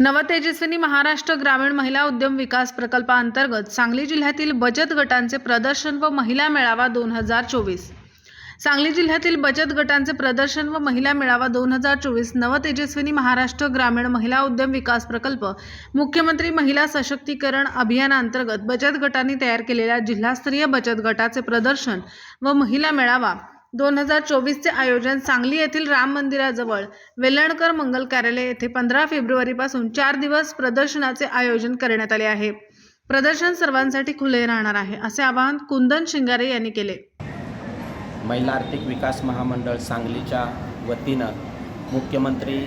नवतेजस्विनी महाराष्ट्र ग्रामीण महिला उद्यम विकास प्रकल्पाअंतर्गत सांगली जिल्ह्यातील बचत गटांचे प्रदर्शन व महिला मेळावा दोन हजार चोवीस. सांगली जिल्ह्यातील बचत गटांचे प्रदर्शन व महिला मेळावा दोन हजार चोवीस नवतेजस्विनी महाराष्ट्र ग्रामीण महिला उद्यम विकास प्रकल्प मुख्यमंत्री महिला सशक्तीकरण अभियानांतर्गत बचत गटांनी तयार केलेल्या जिल्हास्तरीय बचत गटाचे प्रदर्शन व महिला मेळावा दोन हजार चोवीसचे आयोजन सांगली येथील राम मंदिराजवळ वेलणकर मंगल कार्यालय येथे पंधरा फेब्रुवारीपासून चार दिवस प्रदर्शनाचे आयोजन करण्यात आले आहे. प्रदर्शन सर्वांसाठी खुले राहणार आहे असे आवाहन कुंदन शिंगारे यांनी केले. महिला आर्थिक विकास महामंडळ सांगलीच्या वतीनं मुख्यमंत्री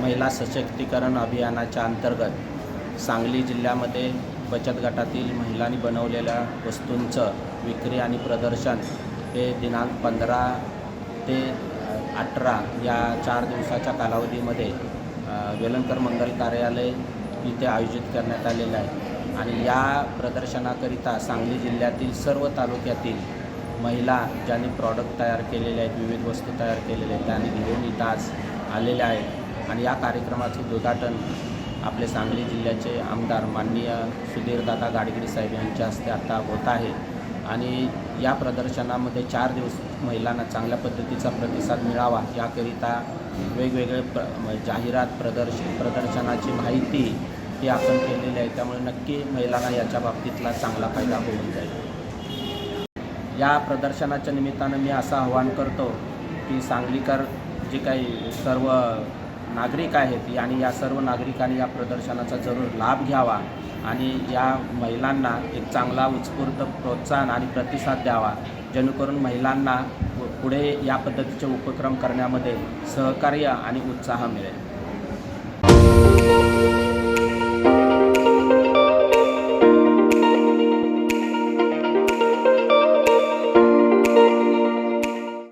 महिला सशक्तीकरण अभियानाच्या अंतर्गत सांगली जिल्ह्यामध्ये बचत गटातील महिलांनी बनवलेल्या वस्तूंचं विक्री आणि प्रदर्शन हे दिनांक पंधरा ते अठरा या चार दिवसाच्या कालावधीमध्ये वेलणकर मंगल कार्यालय इथे आयोजित करण्यात आलेलं आहे. आणि या प्रदर्शनाकरिता सांगली जिल्ह्यातील सर्व तालुक्यातील महिला ज्यांनी प्रॉडक्ट तयार केलेले आहेत विविध वस्तू तयार केलेल्या आहेत त्यांनी घेऊन इथं आज आलेल्या आहेत. आणि या कार्यक्रमाचं उद्घाटन आपले सांगली जिल्ह्याचे आमदार माननीय सुधीरदादा गाडगिरी साहेब यांच्या हस्ते आता होत आहे. आणि या प्रदर्शनामध्ये चार दिवस महिलांना चांगल्या पद्धतीचा प्रतिसाद मिळावा याकरिता वेगवेगळे प्र म्हणजे जाहिरात प्रदर्श प्रदर्शनाची माहिती ही आपण केलेली आहे. त्यामुळे नक्की महिलांना याच्या बाबतीतला चांगला फायदा होऊन जाईल. या प्रदर्शनाच्या निमित्तानं मी असं आवाहन करतो की सांगलीकर जे काही सर्व नागरिक आहेत आणि या सर्व नागरिकांनी या प्रदर्शनाचा जरूर लाभ घ्यावा. आणि या महिलांना एक चांगला उत्स्फूर्त प्रोत्साहन आणि प्रतिसाद द्यावा. जेणेकरून महिलांना पुढे या पद्धतीचे उपक्रम करण्यामध्ये सहकार्य आणि उत्साह मिळेल.